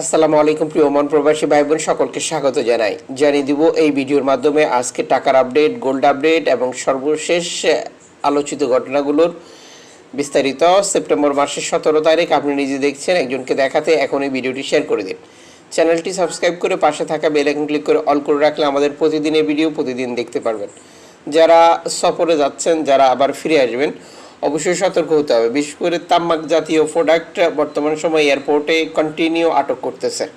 আসসালামু আলাইকুম প্রিয় মন প্রবাসী ভাই বোন সকলকে স্বাগত জানাই। জানিয়ে দিব এই ভিডিওর মাধ্যমে আজকে টাকার আপডেট, গোল্ড আপডেট এবং সর্বশেষ আলোচিত ঘটনাগুলোর বিস্তারিত। সেপ্টেম্বর মাসের সতেরো তারিখ, আপনি নিজে দেখছেন, একজনকে দেখাতে এখন এই ভিডিওটি শেয়ার করে দিন। চ্যানেলটি সাবস্ক্রাইব করে পাশে থাকা বেল আইকন ক্লিক করে অল করে রাখলে আমাদের প্রতিদিনের ভিডিও প্রতিদিন দেখতে পারবেন। যারা সফরে যাচ্ছেন, যারা আবার ফিরে আসবেন অবশ্যই সতর্ক হতে হবে। বিশেষ করে তামাক জাতীয় প্রোডাক্ট বর্তমান সময় এয়ারপোর্টে কন্টিনিউ আটক করতেছে।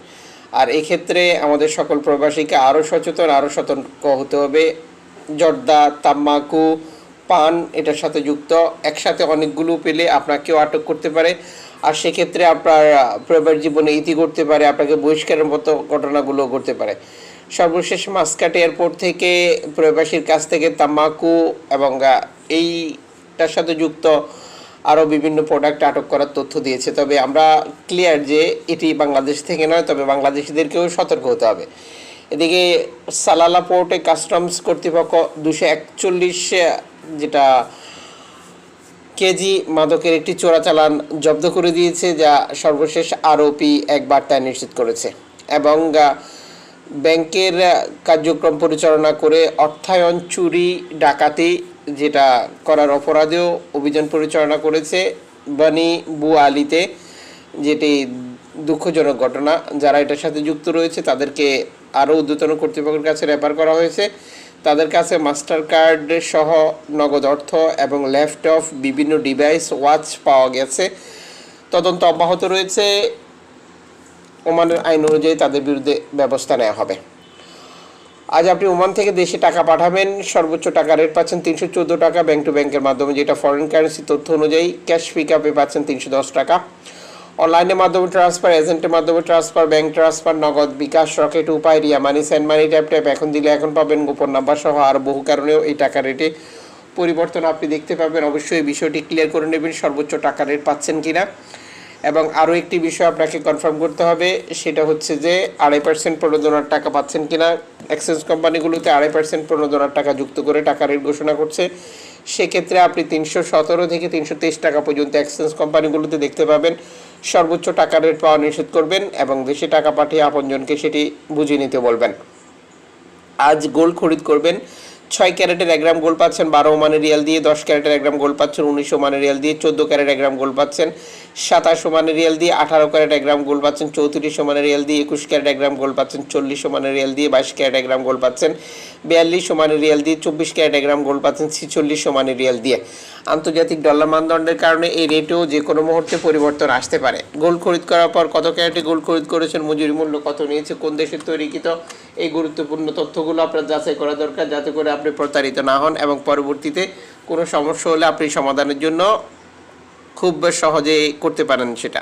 আর এক্ষেত্রে আমাদের সকল প্রবাসীকে আরও সচেতন আরও সতর্ক হতে হবে। জর্দা তাম্বাকু পান এটার সাথে যুক্ত। একসাথে অনেকগুলো পেলে আপনাকেও আটক করতে পারে। আর সেক্ষেত্রে আপনার আহ, প্রবাস জীবনে ইতি করতে পারে আপনাকে বহিষ্কারের মতো ঘটনাগুলো ঘটতে পারে। সর্বশেষ মাসকাট এয়ারপোর্ট থেকে প্রবাসীর কাছ থেকে তাম্বাকু এবং আহ, এইটার সাথে যুক্ত, আরও বিভিন্ন প্রোডাক্ট আটক করার তথ্য দিয়েছে। তবে আমরা ক্লিয়ার যে এটি বাংলাদেশ থেকে নয়, তবে বাংলাদেশিদেরকেও সতর্ক হতে হবে। এদিকে সালালা পোর্টে কাস্টমস কর্তৃপক্ষ দুশো একচল্লিশ, যেটা কেজি মাদকের একটি চোরাচালান জব্দ করে দিয়েছে, যা সর্বশেষ আরওপি এক বার্তায় নিশ্চিত করেছে। এবং ব্যাংকের কার্যক্রম পরিচালনা করে অর্থায়ন চুরি, ডাকাতি, যেটা করার অপরাধেও অভিযান পরিচালনা করেছে বানি বুয়ালিতে, যেটি দুঃখজনক ঘটনা। যারা এটার সাথে যুক্ত রয়েছে, তাদেরকে আরও ঊর্ধ্বতন কর্তৃপক্ষের কাছে রেফার করা হয়েছে। তাদের কাছে মাস্টার কার্ড সহ নগদ অর্থ এবং ল্যাপটপ, বিভিন্ন ডিভাইস, ওয়াচ পাওয়া গেছে। তদন্ত অব্যাহত রয়েছে। ওমানের আইন অনুযায়ী তাদের বিরুদ্ধে ব্যবস্থা নেওয়া হবে। আজ আপনি ওমান থেকে দেশে টাকা পাঠাবেন, সর্বোচ্চ টাকা রেট পাচ্ছেন তিনশো চোদ্দ টাকা ব্যাংক টু ব্যাংকের মাধ্যমে, যেটা ফরেন কারেন্সি তথ্য অনুযায়ী ক্যাশ পিক আপে পাচ্ছেন তিনশো দশ টাকা। অনলাইনের মাধ্যমে ট্রান্সফার এজেন্টের মাধ্যমে transfer bank transfer Nagad bKash Rocket Upay, Ria money send money tap tap এখন দিলে এখন পাবেন গোপন নাম্বার সহ আর বহু কারণেও এই টাকা রেটে পরিবর্তন আপনি দেখতে পাবেন। অবশ্যই বিষয়টি ক্লিয়ার করে নেবেন, সর্বোচ্চ টাকা রেট পাচ্ছেন কিনা। এবং আরও একটি বিষয় আপনাকে কনফার্ম করতে হবে, সেটা হচ্ছে যে আড়াই পার্সেন্ট প্রণোদনার টাকা পাচ্ছেন কিনা এক্সচেঞ্জ কোম্পানিগুলোতে আড়াই পার্সেন্ট প্রণোদনার টাকা যুক্ত করে টাকা রেট ঘোষণা করছে। সেক্ষেত্রে আপনি তিনশো সতেরো থেকে তিনশো তেইশ টাকা পর্যন্ত এক্সচেঞ্জ কোম্পানিগুলোতে দেখতে পাবেন। সর্বোচ্চ টাকা রেট পাওয়া নিষেধ করবেন এবং দেশে টাকা পাঠিয়ে আপনজনকে সেটি বুঝিয়ে নিতে বলবেন। আজ গোল্ড খরিদ করবেন। ছয় ক্যারেটের এক গ্রাম গোল্ড পাচ্ছেন, বারো মানের রিয়াল দিয়ে দশ ক্যারেটের এক গ্রাম গোল্ড পাচ্ছেন উনিশশো মানের রিয়াল দিয়ে চোদ্দ ক্যারেট এক গ্রাম গোল্ড পাচ্ছেন সাতাশশো মানের রিয়াল দিয়ে আঠারো ক্যারেট এক গ্রাম গোল্ড পাচ্ছেন চৌত্রিশশো মানের রিয়াল দিয়ে একুশ ক্যারেট এক গ্রাম গোল্ড পাচ্ছেন চল্লিশশো মানের রিয়াল দিয়ে বাইশ ক্যারেট এক গ্রাম গোল্ড পাচ্ছেন বিয়াল্লিশশো মানের রিয়াল দিয়ে চব্বিশ ক্যারেট এক গ্রাম গোল্ড পাচ্ছেন ছিচল্লিশশো মানের রিয়াল দিয়ে। আন্তর্জাতিক ডলার মানদণ্ডের কারণে এই রেটেও যে কোনো মুহূর্তে পরিবর্তন আসতে পারে। গোল্ড খরিদ করার পর কত ক্যারেটে গোল্ড খরিদ করেছেন, মজুরি মূল্য কত নিয়েছে, কোন দেশের তৈরিকৃত এই গুরুত্বপূর্ণ তথ্যগুলো আপনার যাচাই করা দরকার, যাতে করে আপনি প্রতারিত না হন এবং পরবর্তীতে কোনো সমস্যা হলে আপনি সমাধানের জন্য খুব সহজে করতে পারেন সেটা।